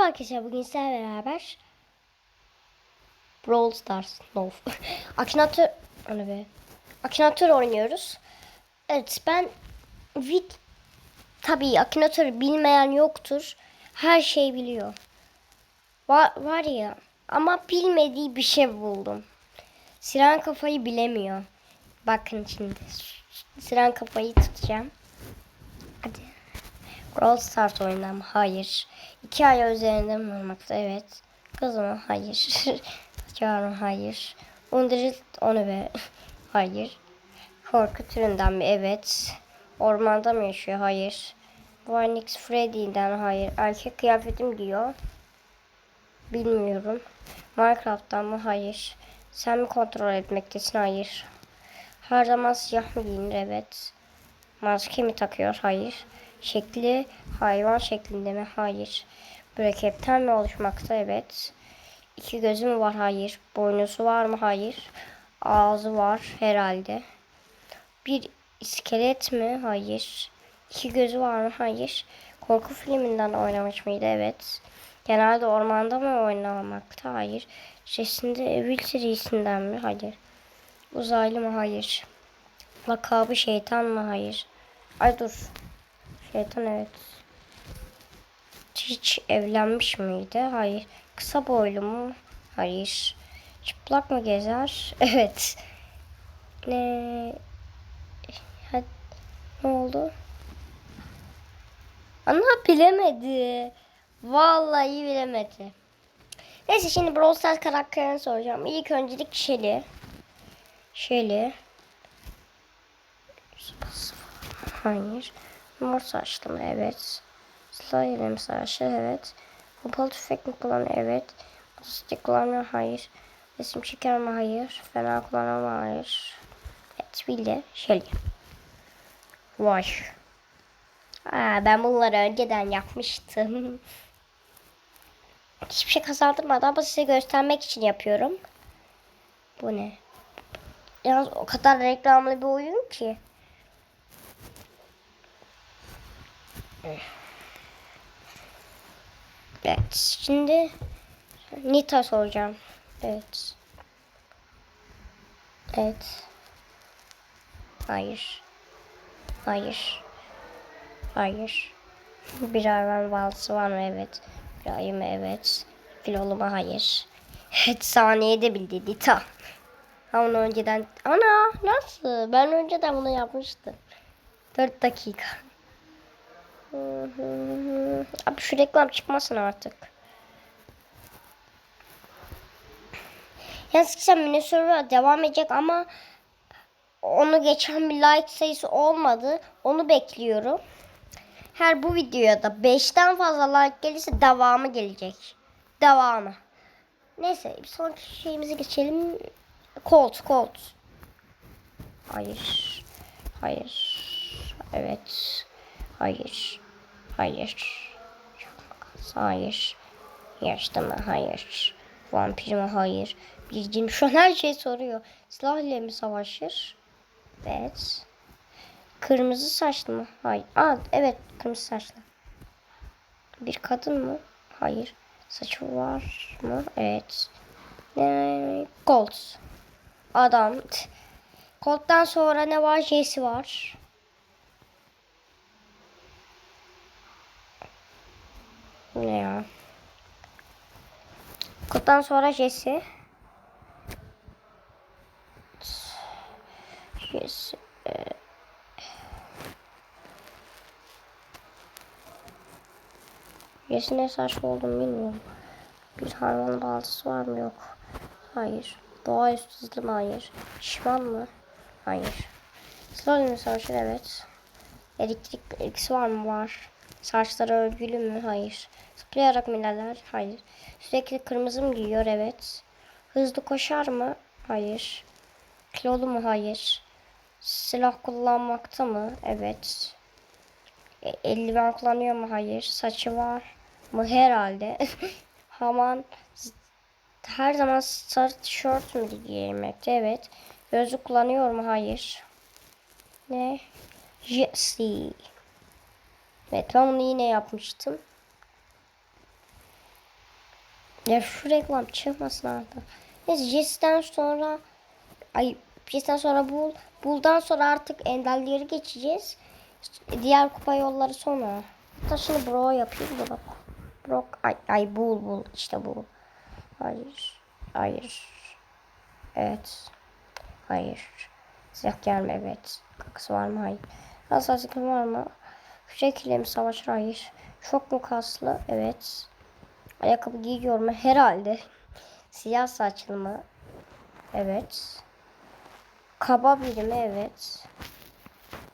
Merhaba arkadaşlar bugün sizlerle beraber Brawl Stars no. Akinator ana be. Akinator oynuyoruz. Evet ben vid tabii Akinator'u bilmeyen yoktur. Her şey biliyor. Var, var ya ama bilmediği bir şey buldum. Siren kafayı bilemiyor. Bakın şimdi. Siren kafayı tutacağım. Hadi. Brawl Stars oynam. Hayır. İki ay üzerinde mi olmakta? Evet. Kızım hayır. Çağırma hayır. Undrit onu be. Hayır. Korku türünden mi? Evet. Ormanda mı yaşıyor? Hayır. Varnix Freddy'den hayır. Erkek kıyafetim giyiyor. Bilmiyorum. Minecraft'tan mı? Hayır. Sen mi kontrol etmektesin? Hayır. Her zaman siyah mı giyinir? Evet. Maske mi takıyor? Hayır. Şekli hayvan şeklinde mi? Hayır. Mürekkepten mi oluşmakta? Evet. İki gözü mü var? Hayır. Boynuzu var mı? Hayır. Ağzı var herhalde. Bir iskelet mi? Hayır. İki gözü var mı? Hayır. Korku filminden oynamış mıydı? Evet. Genelde ormanda mı oynamakta? Hayır. Sesinde Evil serisinden mi? Hayır. Uzaylı mı? Hayır. Lakabı şeytan mı? Hayır. Ay dur. Şeytan evet. Hiç evlenmiş miydi? Hayır. Kısa boylu mu? Hayır. Çıplak mı gezer? Evet. Ne? Ha, ne oldu? Ana bilemedi. Vallahi bilemedi. Neyse şimdi Brawl Stars karakterini soracağım. İlk öncelik Shelly. Shelly. Hayır. Mor saçlı mı? Evet. Mi saçlı? Evet. Kapalı tüfek mi kullanıyor? Evet. Motosiklet kullanıyor? Hayır. Resim çeker mi? Hayır. Fena kullanıyor mu? Hayır. Evet. Bildi. Shelly. Vay. Aa, ben bunları önceden yapmıştım. Hiçbir şey kazandırmadan ama size göstermek için yapıyorum. Bu ne? Yalnız o kadar reklamlı bir oyun ki. Evet. Şimdi Nita soracağım. Evet. Evet. Hayır. Hayır. Hayır. Bir hayvan balsı var mı? Evet. Bir ayı mı? Evet. Filolu mu? Hayır. Evet saniyede bildi Nita. Ha onu önceden... Ana nasıl? Ben önceden bunu yapmıştım. 4 dakika. Abi şu reklam çıkmasın artık. Yalnız sen mini server devam edecek ama onu geçen bir like sayısı olmadı. Onu bekliyorum. Her bu videoya da 5'ten fazla like gelirse devamı gelecek. Devamı. Neyse bir sonraki şeyimize geçelim. Colt, Colt. Hayır. Hayır. Evet. Hayır. Hayır. Hayır. Yaşlı mı? Hayır. Vampir mi? Hayır. Bir cin şu an her şey soruyor. Silah ile mi savaşır? Evet. Kırmızı saçlı mı? Hayır. Aa, evet kırmızı saçlı. Bir kadın mı? Hayır. Saçı var mı? Evet. Ee, Colt. Adam. Colt'tan sonra ne var? Jesse var. Bu ne ya? Colt'tan sonra Jesse. Jesse. e, Jesse ne saçma olduğunu bilmiyorum. Bir hayvan baltısı var mı? Yok. Hayır. Doğaüstü hızlı mı? Hayır. Şişman mı? Hayır. Slow savaşır evet. Elektrik etkisi var mı? Var. Saçları örgülü mü? Hayır. Zıplayarak mı ilerler? Hayır. Sürekli kırmızı mı giyiyor? Evet. Hızlı koşar mı? Hayır. Kilolu mu? Hayır. Silah kullanmakta mı? Evet. E, eldiven kullanıyor mu? Hayır. Saçı var mı? Herhalde. Haman her zaman sarı tişört mü giymekte? Evet. Gözlük kullanıyor mu? Hayır. Ne? Jesse. Evet ben bunu yine yapmıştım. Ya şu reklam çıkmasın artık. Neyse Jesse'den sonra ay Jesse'den sonra Bull. Bull'dan sonra artık endelleri geçeceğiz. Diğer kupa yolları sonra. Hatta şimdi Bro yapayım Brock. Brock ay, ay Bull Bull işte bu. Hayır. Hayır. Evet. Hayır. Silah gelme evet. Kakası var mı? Hayır. Hassaslık var mı? Şekilde mi savaşır? Hayır. Çok mu kaslı? Evet. Ayakkabı giyiyor mu? Herhalde. Siyah saçlı mı? Evet. Kaba biri mi? Evet.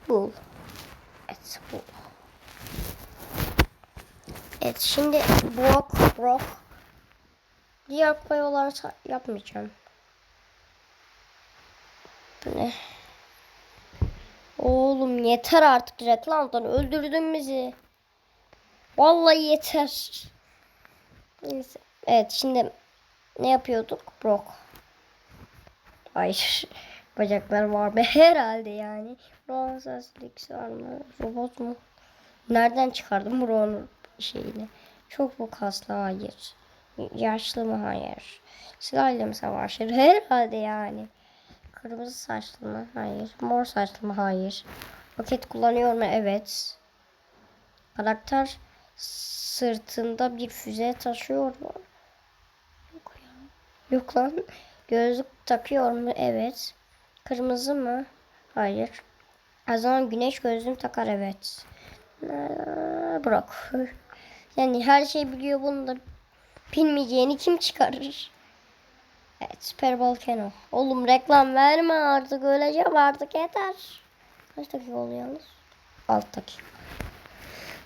Bul. Evet bul. Evet şimdi Brock Brock. Diğer kupayı olarak yapmayacağım. Ne? Oğlum yeter artık reklamdan öldürdün bizi. Vallahi yeter. Neyse. Evet şimdi ne yapıyorduk? Brock. Hayır. Bacaklar var mı? Herhalde yani. Brock'un seslik var mı? Robot mu? Nereden çıkardım Brock'un şeyini? Çok mu kaslı? Hayır. Yaşlı mı? Hayır. Silahla mı savaşır? Herhalde yani. Kırmızı saçlı mı? Hayır. Mor saçlı mı? Hayır. Roket kullanıyor mu? Evet. Karakter sırtında bir füze taşıyor mu? Yok ya. Yok lan. Gözlük takıyor mu? Evet. Kırmızı mı? Hayır. O zaman güneş gözlüğünü takar evet. Ee, Bırak. Yani her şey biliyor bunu da bilmeyeceğini kim çıkarır? Evet Super Volcano. Oğlum reklam verme artık öleceğim artık yeter. Kaç dakika oldu yalnız? 6 dakika.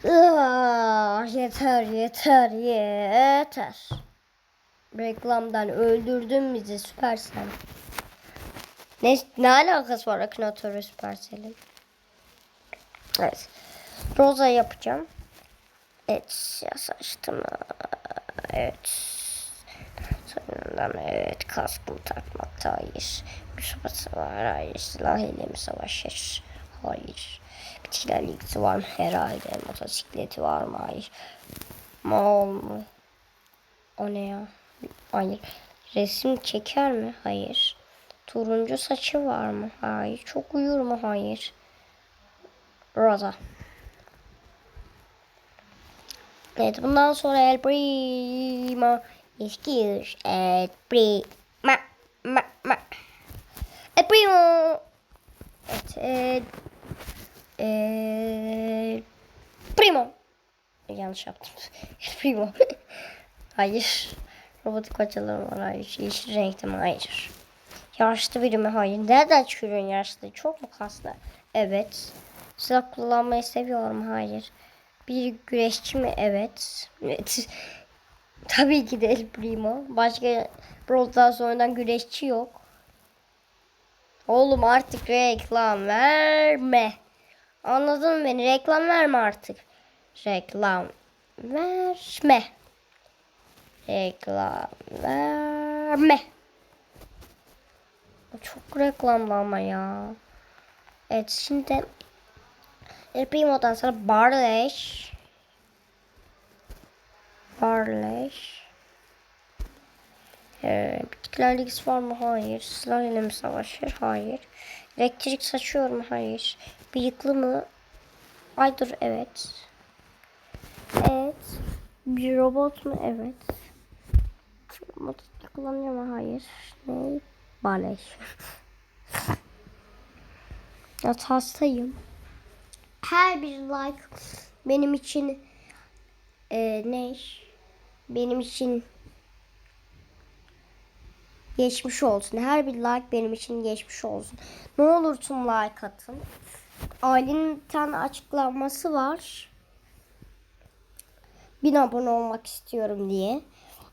Ah, yeter yeter yeter. Reklamdan öldürdün bizi Süpersel. Ne, ne alakası var Akinator ve Süpersel'in? Evet. Rosa yapacağım. Evet siyah saçtım. Evet. Sonradan evet kaskımı takmakta hayır. Bir sopası var hayır. Silah ile mi savaşır? Hayır. Bitkilerle ilgisi var mı? Herhalde. Motosikleti var mı? Hayır. Mal mı? O ne ya? Hayır. Resim çeker mi? Hayır. Turuncu saçı var mı? Hayır. Çok uyur mu? Hayır. Rosa. Evet bundan sonra El Primo Excuse El Primo ma, ma, ma. El Primo. Evet El, El Primo. Yanlış yaptım. El Primo. Hayır. Robotik parçalarım var. Hayır. Yeşil renkte mi? Hayır. Yaşlı biri mi? Hayır. Nereden çıkıyorsun yaşlı? Çok mu kaslı? Evet. Silah kullanmayı seviyorum. Hayır. Bir güreşçi mi? Evet. Evet. Tabii ki de El Primo. Başka Brawl oynayan güreşçi yok. Oğlum artık reklam verme. Anladın mı beni? Reklam verme artık. Reklam verme. Reklam verme. Çok reklamlı ama ya. Evet şimdi El Primo'dan sonra Barleş. Barleş. Ee, bitkiler ilgisi var mı? Hayır. Silah ile mi savaşır? Hayır. Elektrik saçıyor mu? Hayır. Bıyıklı mı? Ay dur evet. Evet. Bir robot mu? Evet. Motosiklet kullanıyor mu? Hayır. Ne? Barleş. ya hastayım her bir like benim için e, ne? Benim için geçmiş olsun. Her bir like benim için geçmiş olsun. Ne olursun like atın. Ailenin bir tane açıklaması var. Bin abone olmak istiyorum diye.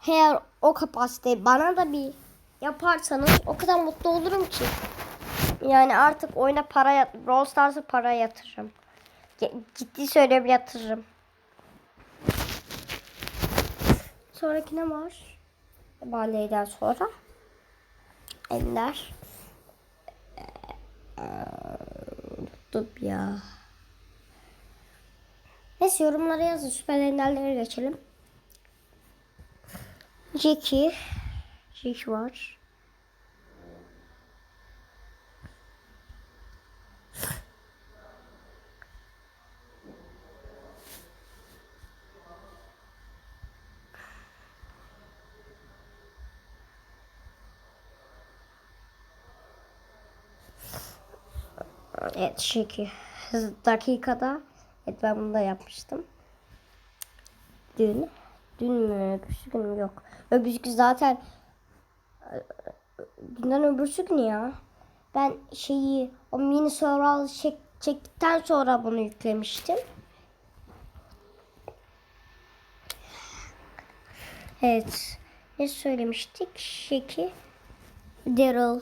Eğer o kapasite bana da bir yaparsanız o kadar mutlu olurum ki. Yani artık oyuna para yat Brawl Stars'a para yatırırım. Ciddi söylüyorum yatırırım. Sonraki ne var? Baleyden sonra. Ender. Unuttum ya. Neyse yorumlara yazın. Süper enderlere geçelim. Jackie. Jackie var. Evet Jackie. Dakikada. Evet ben bunu da yapmıştım. Dün. Dün mü? Öbürsü gün mü? Yok. Öbürsü gün zaten dünden öbürsü gün ya. Ben şeyi o mini survival çek, çektikten sonra bunu yüklemiştim. Evet. Ne söylemiştik? Şeki. Daryl.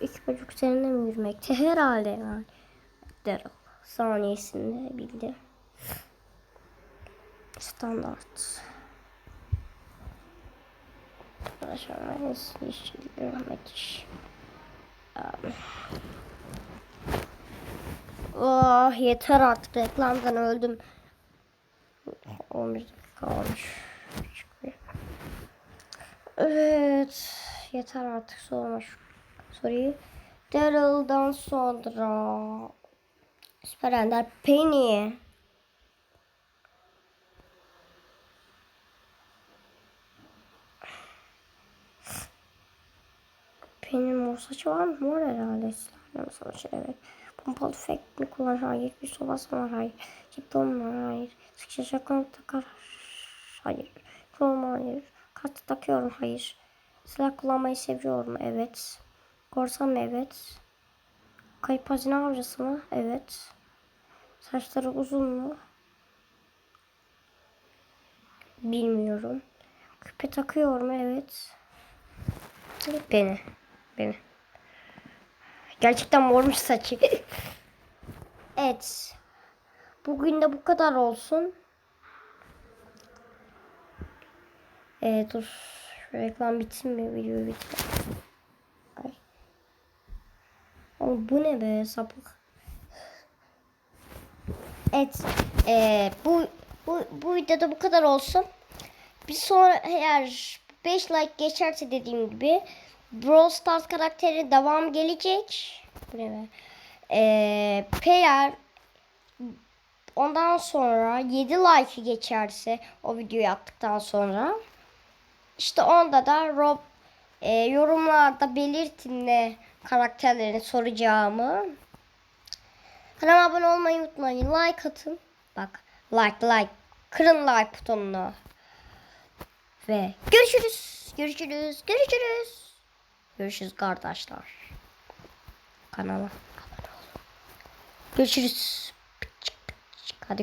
İki buçuk senede mi yürümekte? Herhalde yani. Daryl. Saniyesinde bildi. Standart. Aşağıya yeşil görmek. Oh yeter artık reklamdan öldüm. 11 dakika olmuş. Evet. Yeter artık şu soruyu. Daryl'dan sonra Süper Ender Penny. Penny'nin mor saçı var mı? Mor herhalde. Silahlı saçı evet. Pompalı tüfek mi kullanır? Hayır. Bir sobası var? Hayır. Diplom var? Hayır. Sıkça şakanı takar? Hayır. Krom hayır. Kart takıyorum? Hayır. Silah kullanmayı seviyorum. Evet. Korsan evet. Kayıp hazine avcısı mı? Evet. Saçları uzun mu? Bilmiyorum. Küpe takıyorum evet. Beni. Beni. Gerçekten mormuş saçı. evet. Bugün de bu kadar olsun. Ee, dur. Şu reklam bitsin mi? Video bitsin. Ay. Ama bu ne be sapık. Evet. Ee, bu, bu, bu videoda bu kadar olsun. Bir sonra eğer 5 like geçerse dediğim gibi Brawl Stars karakteri devam gelecek. Bu be? Ee, eğer ondan sonra 7 like geçerse o videoyu yaptıktan sonra işte onda da Rob e, yorumlarda belirtin ne karakterlerini soracağımı. Kanalıma abone olmayı unutmayın. Like atın. Bak like like. Kırın like butonunu. Ve görüşürüz. Görüşürüz. Görüşürüz. Görüşürüz kardeşler. Kanala abone olun. Görüşürüz. Hadi